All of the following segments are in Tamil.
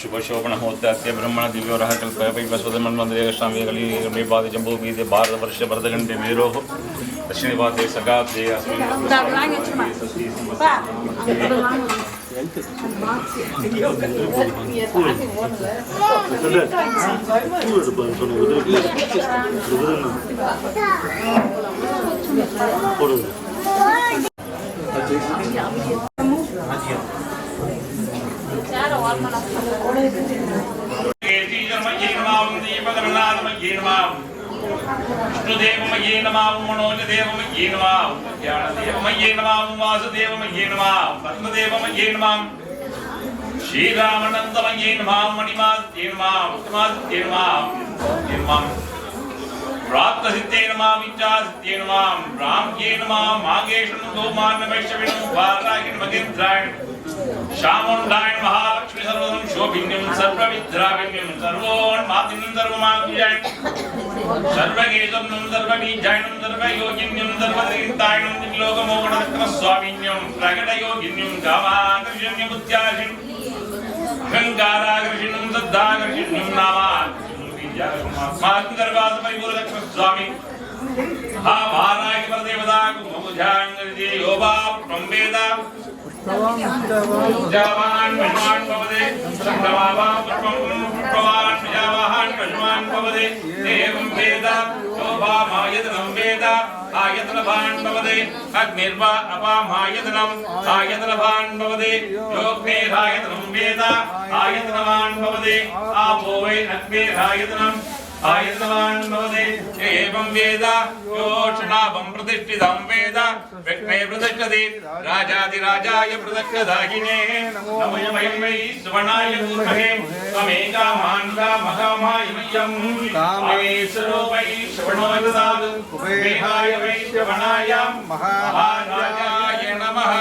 शुभशोभणहोत्याख्य ब्रह्मणदिव्यो रः कल्पयपैवस्वदमन्मन्दिरेष्टामिकलीपादे जम्बूबीदे भारतवर्ष भरतघण्टे वीरोः दक्षिणपादे सगाब्दे अस्मिन् போடுங்க வாசுதேவமையே நமா பத்மதேவமையே நமாம் ஸ்ரீராமநந்தமையே நமாம் மணிமாதித்யே நமாம் உத்தமாதித்யே நமாம் நமாம் பிராப்தசித்தே நமாம் வித்யாசித்தே நமாம் ராம்யே நமாம் மாகேஷனும் கோமான் வைஷ்ணவினும் பாராகின் மகேந்திராயன் ஷாமுண்டாயன் மகாலட்சுமி శోభిన్యం సర్వవిద్రావిన్యం సర్వోన్మాదిన్యం సర్వమాకుజాయం సర్వగేజం సర్వబీజాయనం సర్వయోగిన్యం సర్వతీర్థాయనం త్రిలోకమోకణక్ర స్వామిన్యం ప్రకటయోగిన్యం కామాకర్షణ్య స్వామి प्रजावान् विद्वान् भवति प्रभावान् पुष्पं प्रभावान् प्रजावान् विद्वान् भवति एवं वेद शोभामायतनं वेद आयतनभान् भवति अग्निर्वा अपामायतनम् आयतनभान् भवति लोग्नेरायतनं वेद आयतनवान् भवति आपो वै अग्नेरायतनम् आयतनवान् भवते एवं वेद योषणाभं प्रतिष्ठितं वेद विघ्ने प्रतिष्ठति राजाधिराजाय प्रतिष्ठदाहिने नमो वयं वै सुवर्णाय मूर्धे त्वमेकामान् कामकामाय मह्यं कामेश्वरो वै श्रवणो ददातु कुबेराय वै श्रवणाय महाराजाय नमः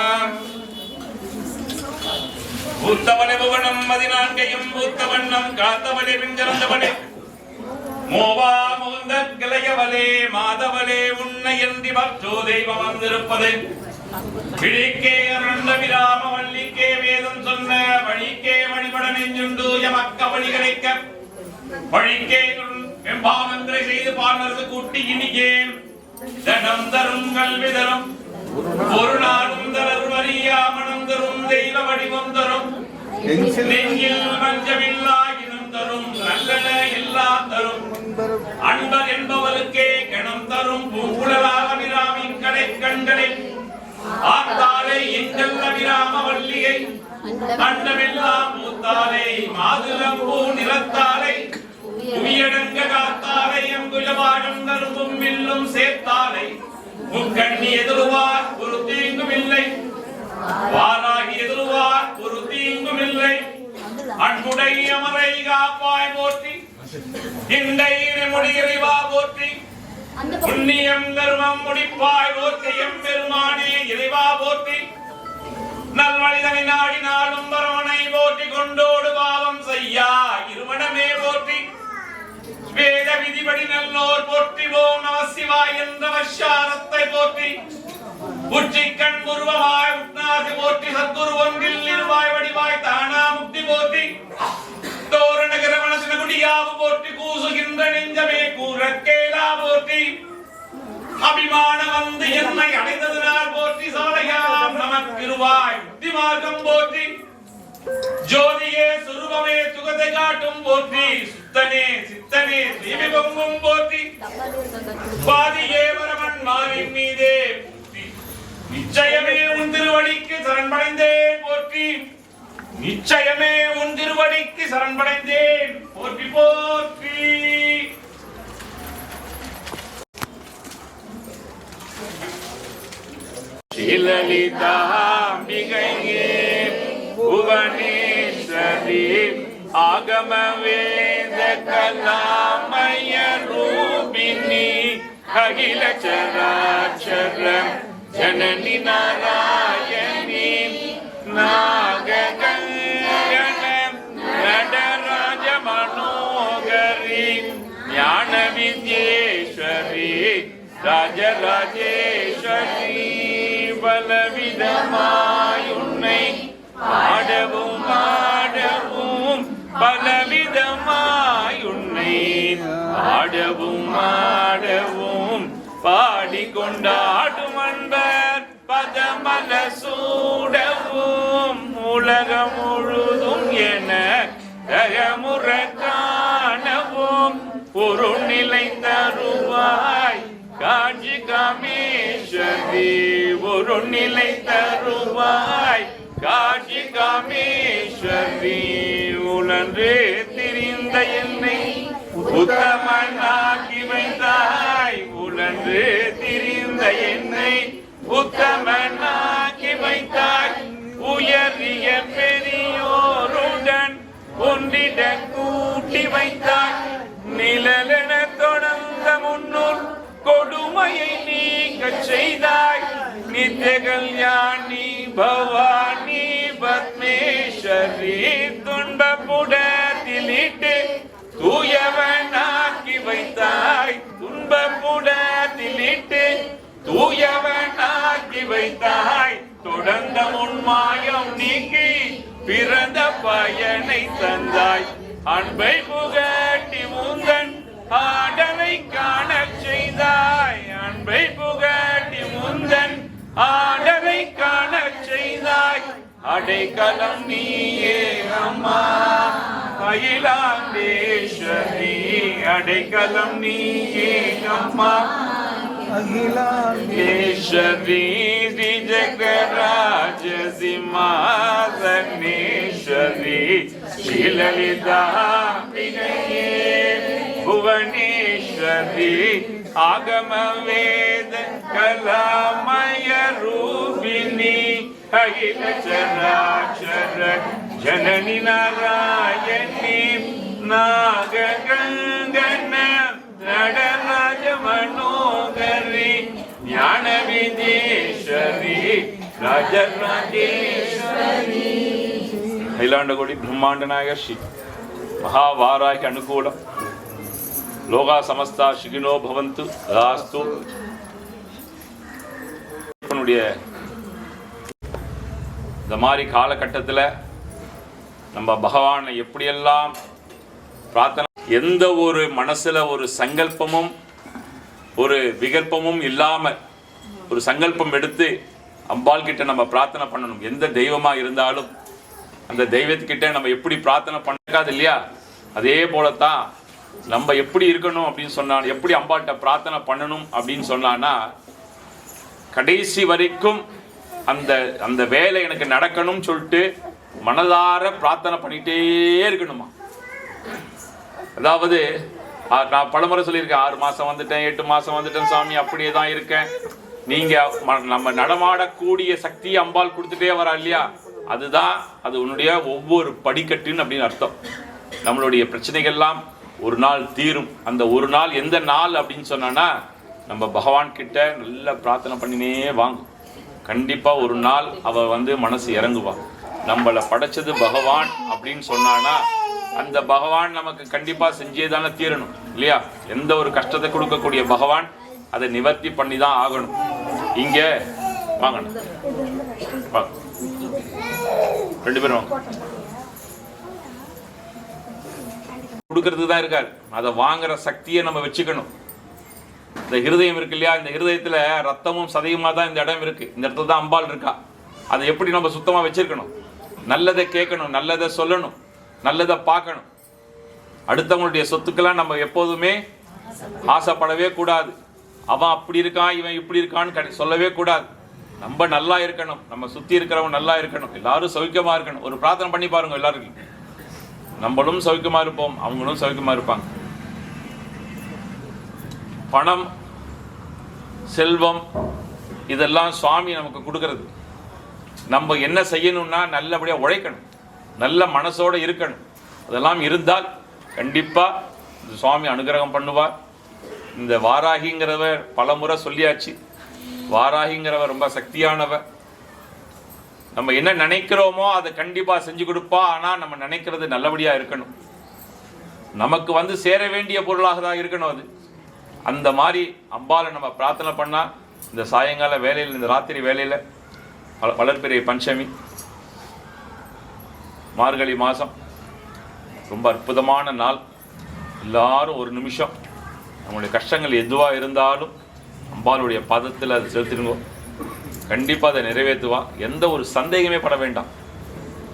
பூத்தவனே புவனம் மதினான்கையும் பூத்தவண்ணம் காத்தவனே பிஞ்சரந்தவனே மோவா முகுந்த கிளையவலே மாதவலே உன்னை என்று பற்றோ தெய்வம் வந்திருப்பது. விழிக்கே அருண்ட விராம வள்ளிக்கே வேதம் சொன்ன வழிக்கே வழிபட நெஞ்சுண்டு எமக்க வழி கிடைக்க. வழிக்கே வெம்பாமந்திரை செய்து பாடுறது கூட்டி இனிக்கேன் தனம் தரும் கல்வி தரும் ஒரு நாளும் தரர் வரியாமணம் தரும் தெய்வ வடிவம் தரும். நெஞ்சில் மஞ்சமில்லாயினும் தரும் நல்லன எல்லாம் தரும். அன்பர் என்பவருக்கே கணம் தரும் பூங்குழலாக விராமின் கடை கண்களை ஆத்தாலே எங்கள் அபிராம வள்ளியை கண்டமெல்லாம் பூத்தாலே மாதுளம்பூ நிறத்தாலே புவியடங்க காத்தாலே எங்குஜபாகம் தரும்பும் வில்லும் சேர்த்தாலே முக்கண்ணி எதிர்வார் ஒரு தீங்கும் இல்லை. வாராகி எதிர்வார் ஒரு தீங்கும் இல்லை. அன்புடை அமரை காப்பாய் போற்றி இண்டை முடிகிறிவா போற்றி புண்ணியம் கர்மம் முடிப்பாய் போற்றி எம் பெருமானே இறைவா போற்றி. நல்வழிதனை நாடி நாடும் பரவனை போற்றி கொண்டோடு பாவம் செய்யா இருமணமே போற்றி. வேத விதிபடி நல்லோர் போற்றிவோம் நம சிவாய் என்ற வஷாரத்தை போற்றி. உச்சிக்கண் உருவமாய் உட்நாசி போற்றி சத்குரு ஒன்றில் இருவாய் வடிவாய் தானா முக்தி போற்றி. தோரணகர மனசின குடியாவு போற்றி கூசுகின்ற நெஞ்சமே கூறக்கேலா போற்றி. அபிமான வந்து என்னை அடைந்ததனால் போற்றி சாலையாம் நமக்கிருவாய் புத்தி மார்க்கம் போற்றி. ஜோதியே சுரூபமே சுகத்தை காட்டும் போற்றி. சுத்தனே சித்தனே தீபி பொங்கும் போற்றி. பாதியே வரவன் மாவின் மீதே நிச்சயமே சரண்படைந்தேன் போற்றி. நிச்சயமே உன் திருவடிக்கு சரண்படைந்தேன் போற்றி போற்றி. ஸ்ரீலலிதாம்பிகையே புவனேஸ்வரி ஆகம வேத கலாமய ரூபிணி அகில சராச்சரம் ஜனனி நாராயணி मनोहरी ज्ञान विद्येश्वरी राजराजेश्वरी பலவிதமாயுன்னை ஆடவும் ஆடவும் பலவிதமாயுன்னை ஆடவும் ஆடவும் பாடிக்கொண்டாடும் அன்பர் பதமல சூடவும். உலகம் முழுதும் என தகமுற காணவும் ஒரு நிலை தருவாய் காஞ்சி காமேஸ்வரி. ஒரு நிலை தருவாய் காஞ்சி காமேஸ்வரி. உணர்ந்து திரிந்த என்னை உத்தமனாக்கி வைத்தாய். உணர்ந்து திரிந்த என்னை உத்தமனாக்கி வைத்தாய். உயரிய பெரியோருடன் ஒன்றிட கூட்டி வைத்தாய். நிழலென தொடர்ந்த முன்னூர் கொடுமையை நீங்க செய்தாய். நித்திய கல்யாணி பவானி பத்மேஸ்வரி துன்பப்புடத்திலிட்டு தூயவனாக்கி வைத்தாய். துன்பப்புடத்திலிட்டு தூயவனாக்கி வைத்தாய். தொடர்ந்த முன்மாயம் நீக்கி பிறந்த பயனை தந்தாய். அன்பை புகட்டி முந்தன் ஆடலை காணச் செய்தாய். அன்பை புகட்டி முந்தன் ஆடலை காணச் செய்தாய். அடைக்கலம் நீயே அம்மா. அகிலாண்டேஸ்வரி அடைக்கலம் நீயே அம்மா. ஈஸ்வரி ஜகராஜ சிம்மாசனேஸ்வரி ஸ்ரீலலிதாம்பிகையே புவனேஸ்வரி ஆகம வேத கலாமய ரூபிணி அகில சராச்சர ஜனனி நாராயணி நாககங்கன நடராஜ மனோகரி ஞான விஜேஸ்வரி అఖిలాండగోడి బ్రహ్మాండనాయ శ్రీ మహావారాకి அனுகூலம். லோகா சமஸ்தா శిగినో భవంతు రాస్తు இந்த மாதிரி காலகட்டத்தில் நம்ம பகவானை எப்படியெல்லாம் பிரார்த்தனை எந்த ஒரு மனசில் ஒரு சங்கல்பமும் ஒரு விகல்பமும் இல்லாமல் ஒரு சங்கல்பம் எடுத்து அம்பாள் கிட்ட நம்ம பிரார்த்தனை பண்ணணும். எந்த தெய்வமா இருந்தாலும் அந்த தெய்வத்துக்கிட்ட நம்ம எப்படி பிரார்த்தனை பண்ணக்காது இல்லையா? அதே போலத்தான் நம்ம எப்படி இருக்கணும் அப்படின்னு சொன்னா எப்படி அம்பாள்கிட்ட பிரார்த்தனை பண்ணணும் அப்படின்னு சொன்னான்னா கடைசி வரைக்கும் அந்த அந்த வேலை எனக்கு நடக்கணும்னு சொல்லிட்டு மனதார பிரார்த்தனை பண்ணிட்டே இருக்கணுமா? அதாவது நான் பலமுறை சொல்லியிருக்கேன். ஆறு மாதம் வந்துட்டேன் எட்டு மாதம் வந்துட்டேன் சாமி அப்படியே தான் இருக்கேன். நீங்க நம்ம நடமாடக்கூடிய சக்தி அம்பாள் கொடுத்துட்டே வரா இல்லையா? அதுதான் அது உன்னுடைய ஒவ்வொரு படிக்கட்டுன்னு அப்படின்னு அர்த்தம். நம்மளுடைய பிரச்சனைகள்லாம் ஒரு நாள் தீரும். அந்த ஒரு நாள் எந்த நாள் அப்படின்னு சொன்னான்னா நம்ம பகவான் கிட்ட நல்ல பிரார்த்தனை பண்ணினே வாங்கும் கண்டிப்பா ஒரு நாள் அவ வந்து மனசு இறங்குவாள் நம்மளை படைச்சது பகவான் அப்படின்னு சொன்னானா அந்த பகவான் நமக்கு கண்டிப்பாக செஞ்சே தானே தீரணும் இல்லையா? எந்த ஒரு கஷ்டத்தை கொடுக்கக்கூடிய பகவான் அதை நிவர்த்தி பண்ணி தான் ஆகணும். இங்கே வாங்கணும். வாங்க. ரெண்டு பேரும் வாங்க. கொடுக்கறதுக்கு தான் இருக்காரு. அதை வாங்குற சக்தியை நம்ம வச்சுக்கணும். இந்த ஹிருதயம் இருக்கு இல்லையா? இந்த ஹிருதயத்தில் ரத்தமும் சதையுமா தான் இந்த இடம் இருக்குது இந்த இடத்துல தான் அம்பாள் இருக்கா? அதை எப்படி நம்ம சுத்தமாக வச்சிருக்கணும்? நல்லதை கேட்கணும் நல்லதை சொல்லணும் நல்லதை பார்க்கணும். அடுத்தவங்களுடைய சொத்துக்கெல்லாம் நம்ம எப்போதுமே ஆசைப்படவே கூடாது. அவன் அப்படி இருக்கான் இவன் இப்படி இருக்கான்னு சொல்லவே கூடாது. நம்ம நல்லா இருக்கணும். நம்ம சுத்தி இருக்கிறவங்க நல்லா இருக்கணும். எல்லாரும் சௌக்கியமா இருக்கணும். ஒரு பிரார்த்தனை பண்ணி பாருங்க எல்லாருக்கும். நம்மளும் சௌக்கியமா இருப்போம். அவங்களும் சௌக்கியமா இருப்பாங்க. பணம் செல்வம் இதெல்லாம் சுவாமி நமக்கு கொடுக்கறது. நம்ம என்ன செய்யணும்னா நல்லபடியாக உழைக்கணும். நல்ல மனசோட இருக்கணும். அதெல்லாம் இருந்தால் கண்டிப்பாக இந்த சுவாமி அனுகிரகம் பண்ணுவார். இந்த வாராகிங்கிறவ பல முறை சொல்லியாச்சு. வாராகிங்கிறவ ரொம்ப சக்தியானவ. நம்ம என்ன நினைக்கிறோமோ அதை கண்டிப்பாக செஞ்சு கொடுப்பா. ஆனால் நம்ம நினைக்கிறது நல்லபடியாக இருக்கணும். நமக்கு வந்து சேர வேண்டிய பொருளாக தான் இருக்கணும் அது. அந்த மாதிரி அம்பாலை நம்ம பிரார்த்தனை பண்ணால் இந்த சாயங்கால வேலையில் இந்த ராத்திரி வேலையில் வள- வளர்பிறை பஞ்சமி மார்கழி மாதம் ரொம்ப அற்புதமான நாள். எல்லாரும் ஒரு நிமிஷம் நம்மளுடைய கஷ்டங்கள் எதுவாக இருந்தாலும் அம்பாளுடைய பதத்தில் அதை செலுத்திடுங்க. கண்டிப்பாக அதை நிறைவேற்றுவான் எந்த ஒரு சந்தேகமே பட வேண்டாம்.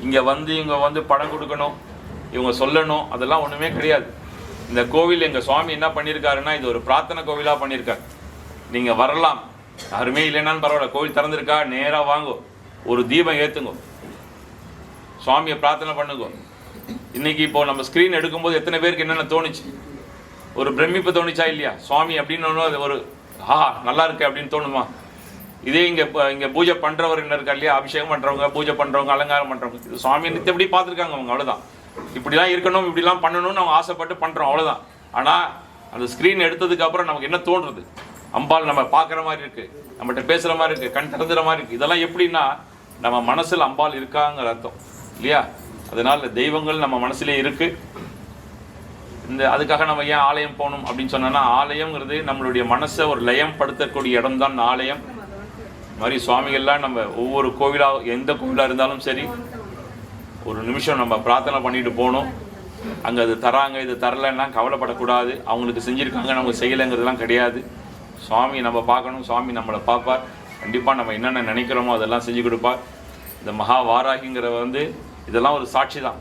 இங்கே வந்து இவங்க வந்து படம் கொடுக்கணும் இவங்க சொல்லணும் அதெல்லாம் ஒன்றுமே கிடையாது. இந்த கோவில் எங்கள் சுவாமி என்ன பண்ணியிருக்காருன்னா இது ஒரு பிரார்த்தனை கோவிலாக பண்ணியிருக்காரு நீங்கள் வரலாம். யாருமே இல்லைன்னா பரவாயில்ல கோவில் திறந்திருக்கா நேராக வாங்கோ. ஒரு தீபம் ஏற்றுங்கோ சுவாமியை பிரார்த்தனை பண்ணுங்க. இன்னைக்கு இப்போ நம்ம ஸ்க்ரீன் எடுக்கும்போது எத்தனை பேருக்கு என்னென்ன தோணுச்சு? ஒரு பிரமிப்பு தோணிச்சா இல்லையா? சுவாமி அப்படின்னு ஒண்ணு அது ஒரு ஆஹா நல்லா இருக்கு அப்படின்னு தோணுமா? இதே இங்கே இங்கே பூஜை பண்ணுறவர் என்ன இருக்கா இல்லையா? அபிஷேகம் பண்ணுறவங்க பூஜை பண்ணுறவங்க அலங்காரம் பண்ணுறவங்க இது சுவாமி நித்தபடி பார்த்துருக்காங்க அவங்க அவ்வளோதான் இப்படிலாம் இருக்கணும் இப்படிலாம் பண்ணணும்னு அவங்க ஆசைப்பட்டு பண்ணுறோம் அவ்வளோதான் ஆனால் அந்த ஸ்க்ரீன் எடுத்ததுக்கப்புறம் நமக்கு என்ன தோன்றுறது அம்பாள் நம்ம பார்க்குற மாதிரி இருக்குது நம்மகிட்ட பேசுகிற மாதிரி இருக்குது கண் திறந்துற மாதிரி இருக்குது இதெல்லாம் எப்படின்னா நம்ம மனசில் அம்பாள் இருக்காங்கிற அர்த்தம் இல்லையா? அதனால் தெய்வங்கள் நம்ம மனசுலேயே இருக்குது இந்த அதுக்காக நம்ம ஏன் ஆலயம் போகணும் அப்படின்னு சொன்னோன்னா ஆலயம்ங்கிறது நம்மளுடைய மனசை ஒரு லயம் படுத்தக்கூடிய இடம் தான் ஆலயம். இந்த மாதிரி சுவாமிகள்லாம் நம்ம ஒவ்வொரு கோவிலாக எந்த கோவிலாக இருந்தாலும் சரி ஒரு நிமிஷம் நம்ம பிரார்த்தனை பண்ணிட்டு போகணும். அங்கே அது தராங்க இது தரலைன்னா கவலைப்படக்கூடாது. அவங்களுக்கு செஞ்சுருக்காங்க நம்ம செய்யலைங்கிறதுலாம் கிடையாது. சுவாமி நம்ம பார்க்கணும் சுவாமி நம்மளை பார்ப்பார். கண்டிப்பாக நம்ம என்னென்ன நினைக்கிறோமோ அதெல்லாம் செஞ்சு கொடுப்பார். இந்த மகா வாராகிங்கிற வந்து இதெல்லாம் ஒரு சாட்சி தான்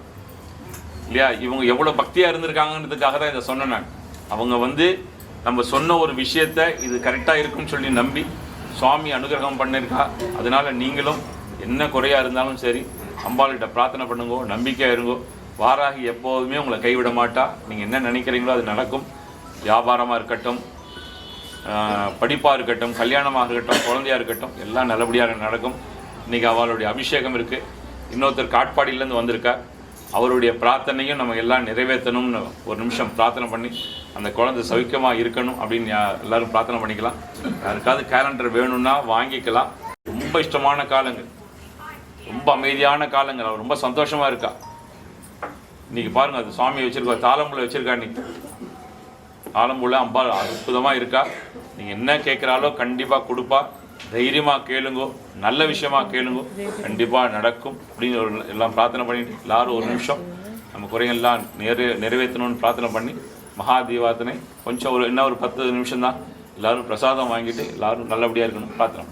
இல்லையா? இவங்க எவ்வளோ பக்தியாக இருந்திருக்காங்கன்றதுக்காக தான் இதை சொன்னேன் நான். அவங்க வந்து நம்ம சொன்ன ஒரு விஷயத்த இது கரெக்டாக இருக்கும்னு சொல்லி நம்பி சுவாமி அனுகிரகம் பண்ணியிருக்கா அதனால நீங்களும் என்ன குறையாக இருந்தாலும் சரி அம்பாள்கிட்ட பிரார்த்தனை பண்ணுங்கோ நம்பிக்கையாக இருங்கோ. வாராகி எப்போதுமே உங்களை கைவிட மாட்டா. நீங்கள் என்ன நினைக்கிறீங்களோ அது நடக்கும். வியாபாரமாக இருக்கட்டும் படிப்பாக இருக்கட்டும் கல்யாணமாக இருக்கட்டும் குழந்தையா இருக்கட்டும் எல்லாம் நல்லபடியாக நடக்கும். இன்றைக்கி அவளுடைய அபிஷேகம் இருக்குது இன்னொருத்தர் காட்பாடியிலேருந்து வந்திருக்கார். அவருடைய பிரார்த்தனையும் நம்ம எல்லாம் நிறைவேற்றணும்னு ஒரு நிமிஷம் பிரார்த்தனை பண்ணி அந்த குழந்தை சௌக்கியமாக இருக்கணும் அப்படின்னு எல்லோரும் எல்லாரும் பிரார்த்தனை பண்ணிக்கலாம். யாருக்காவது கேலண்டர் வேணும்னா வாங்கிக்கலாம். ரொம்ப இஷ்டமான காலங்கள். ரொம்ப அமைதியான காலங்கள். அவள் ரொம்ப சந்தோஷமாக இருக்கா. இன்னைக்கு பாருங்கள் அது சுவாமி வச்சுருக்கா தாளம்புல வச்சுருக்கா இன்னைக்கு. ஆலம்புல அம்பா அற்புதமாக இருக்கா. நீங்கள் என்ன கேட்குறாலோ கண்டிப்பாக கொடுப்பா. தைரியமாக கேளுங்கோ நல்ல விஷயமா கேளுங்கோ. கண்டிப்பாக நடக்கும். அப்படின்னு ஒரு எல்லாம் பிரார்த்தனை பண்ணிட்டு எல்லாரும் ஒரு நிமிஷம் நம்ம குறைகள்லாம் நிறைவே நிறைவேற்றணும்னு பிரார்த்தனை பண்ணி மகா தீபாத்தனை கொஞ்சம் ஒரு என்ன ஒரு பத்து நிமிஷம் தான் எல்லாரும் பிரசாதம் வாங்கிட்டு எல்லாரும் நல்லபடியாக இருக்கணும். பிரார்த்தனை